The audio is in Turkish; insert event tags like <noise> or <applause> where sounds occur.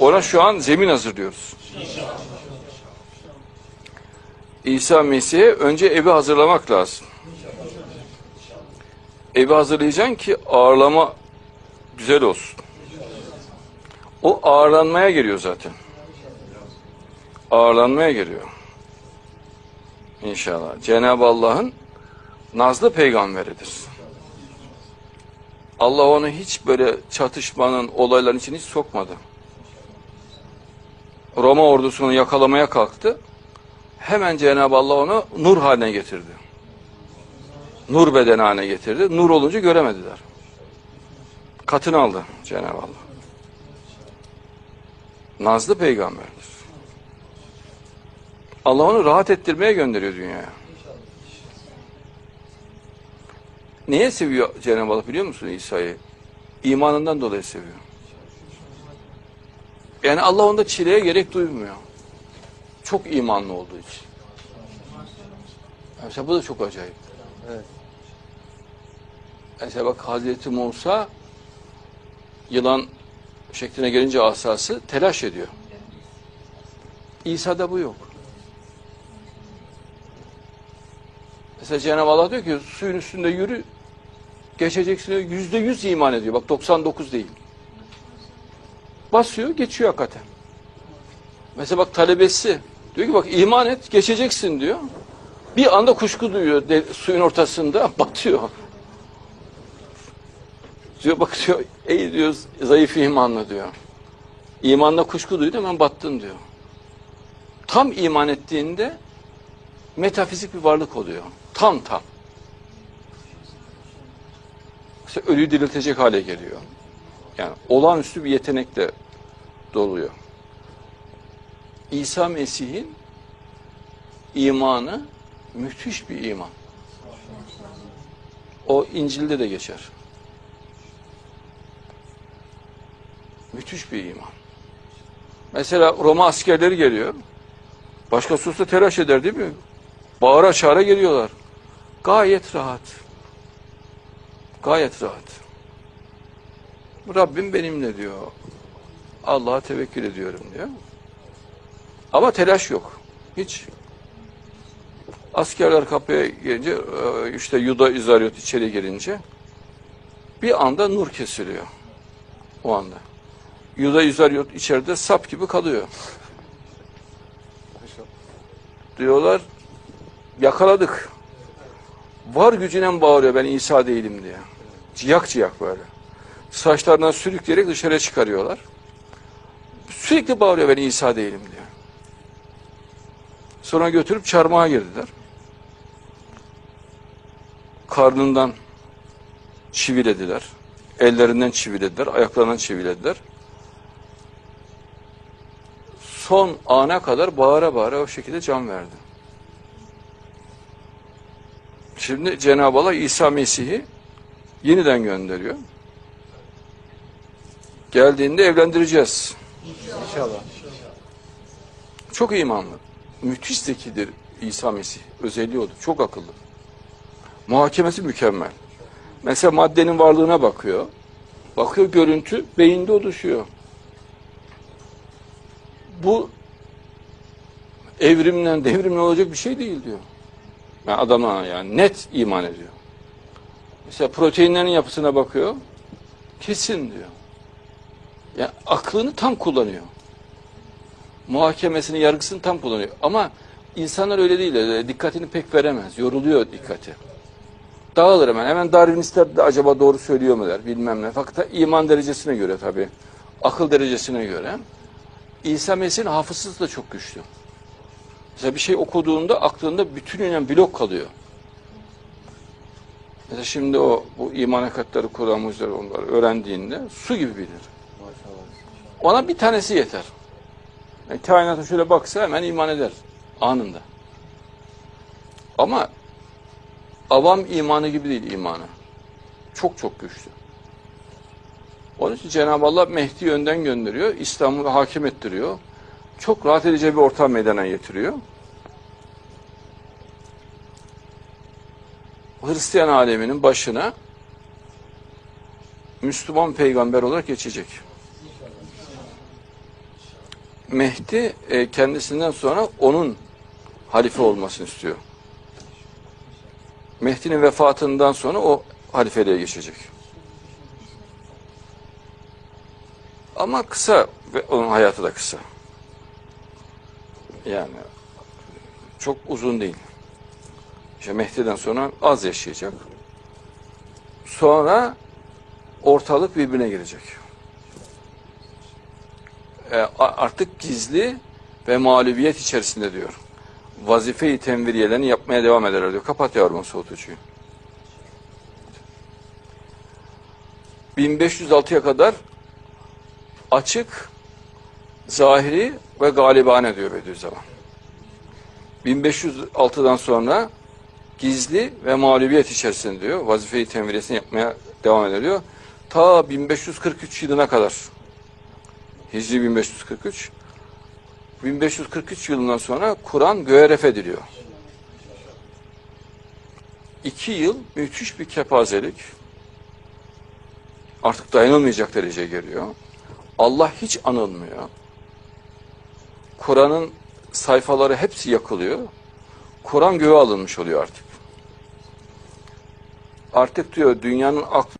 Ona şu an zemin hazırlıyoruz. İsa Mesih'e önce evi hazırlamak lazım. Evi hazırlayacaksın ki ağırlama güzel olsun. O ağırlanmaya geliyor zaten. Ağırlanmaya geliyor. İnşallah. Cenab-ı Allah'ın nazlı peygamberidir. Allah onu hiç böyle çatışmanın, olayların içine hiç sokmadı. Roma ordusunu yakalamaya kalktı. Hemen Cenab-ı Allah onu nur haline getirdi. Nur bedeni haline getirdi. Nur olunca göremediler. Katını aldı Cenab-ı Allah. Nazlı peygamberdir. Allah onu rahat ettirmeye gönderiyor dünyaya. Neye seviyor Cenab-ı Allah biliyor musun İsa'yı? İmanından dolayı seviyor. Yani Allah onda çileye gerek duymuyor. Çok imanlı olduğu için. Mesela bu da çok acayip. Evet. Mesela bak Hazreti Musa yılan şekline gelince asası telaş ediyor. İsa'da bu yok. Mesela Cenab-ı Allah diyor ki suyun üstünde yürü geçeceksin diyor. Yüzde yüz iman ediyor. Bak 99 değil. Basıyor geçiyor hakikaten. Mesela bak talebesi diyor ki bak iman et geçeceksin diyor. Bir anda kuşku duyuyor de, suyun ortasında <laughs> batıyor. Diyor bak diyor ey diyor zayıf imanlı diyor. İmanla kuşku duydu hemen battın diyor. Tam iman ettiğinde metafizik bir varlık oluyor. Tam tam. Mesela ölüyü diriltecek hale geliyor. Yani olağanüstü bir yetenekle doluyor. İsa Mesih'in imanı müthiş bir iman. O İncil'de de geçer. Müthiş bir iman. Mesela Roma askerleri geliyor. Başka hususta telaş eder değil mi? Bağıra çağıra geliyorlar. Gayet rahat. Gayet rahat. Rabbim benimle diyor. Allah'a tevekkül ediyorum diyor. Ama telaş yok. Hiç. Askerler kapıya gelince e, işte Yuda İzaryot içeri girince bir anda nur kesiliyor. O anda. Yuda İzaryot içeride sap gibi kalıyor. Diyorlar yakaladık. Var gücüne bağırıyor ben İsa değilim diye. Ciyak ciyak böyle. Saçlarından sürükleyerek dışarıya çıkarıyorlar. Sürekli bağırıyor ben İsa değilim diye. Sonra götürüp çarmıha girdiler. Karnından çivilediler. Ellerinden çivilediler. Ayaklarından çivilediler. Son ana kadar bağıra bağıra o şekilde can verdi. Şimdi Cenab-ı Allah İsa Mesih'i yeniden gönderiyor. Geldiğinde evlendireceğiz. İnşallah. Çok imanlı. Müthiş zekidir İsa Mesih. Özelliği odur. Çok akıllı. Muhakemesi mükemmel. Mesela maddenin varlığına bakıyor. Bakıyor görüntü beyinde oluşuyor. Bu evrimden devrimle olacak bir şey değil diyor. Yani adama yani net iman ediyor. Mesela proteinlerin yapısına bakıyor. Kesin diyor. Yani aklını tam kullanıyor muhakemesini, yargısını tam kullanıyor. Ama insanlar öyle değil. Dikkatini pek veremez. Yoruluyor dikkati. Dağılır hemen. Hemen Darwinistler de acaba doğru söylüyor mu der bilmem ne. Fakat iman derecesine göre tabii. Akıl derecesine göre. İsa Mesih'in hafızası da çok güçlü. Mesela bir şey okuduğunda aklında bütünüyle blok kalıyor. Mesela şimdi o bu iman hakikatleri Kur'an mucizeleri onları öğrendiğinde su gibi bilir. Ona bir tanesi yeter. Yani kainata şöyle baksa hemen iman eder. Anında. Ama avam imanı gibi değil imanı. Çok çok güçlü. Onun için Cenab-ı Allah Mehdi önden gönderiyor. İslam'ı hakim ettiriyor. Çok rahat edici bir ortam meydana getiriyor. Hristiyan aleminin başına Müslüman peygamber olarak geçecek. Mehdi e, kendisinden sonra onun halife olmasını istiyor. Mehdi'nin vefatından sonra o halifeliğe geçecek. Ama kısa ve onun hayatı da kısa. Yani çok uzun değil. İşte Mehdi'den sonra az yaşayacak. Sonra ortalık birbirine girecek. E, artık gizli ve mağlubiyet içerisinde diyor. Vazife-i tenviriyelerini yapmaya devam ederler diyor. Kapat yavrum soğutucuyu. 1506'ya kadar açık, zahiri ve galibane diyor Bediüzzaman. 1506'dan sonra gizli ve mağlubiyet içerisinde diyor. Vazife-i tenviriyesini yapmaya devam ediliyor. Ta 1543 yılına kadar. Hicri 1543. 1543 yılından sonra Kur'an göğe ref ediliyor. İki yıl müthiş bir kepazelik. Artık dayanılmayacak dereceye geliyor. Allah hiç anılmıyor. Kur'an'ın sayfaları hepsi yakılıyor. Kur'an göğe alınmış oluyor artık. Artık diyor dünyanın aklı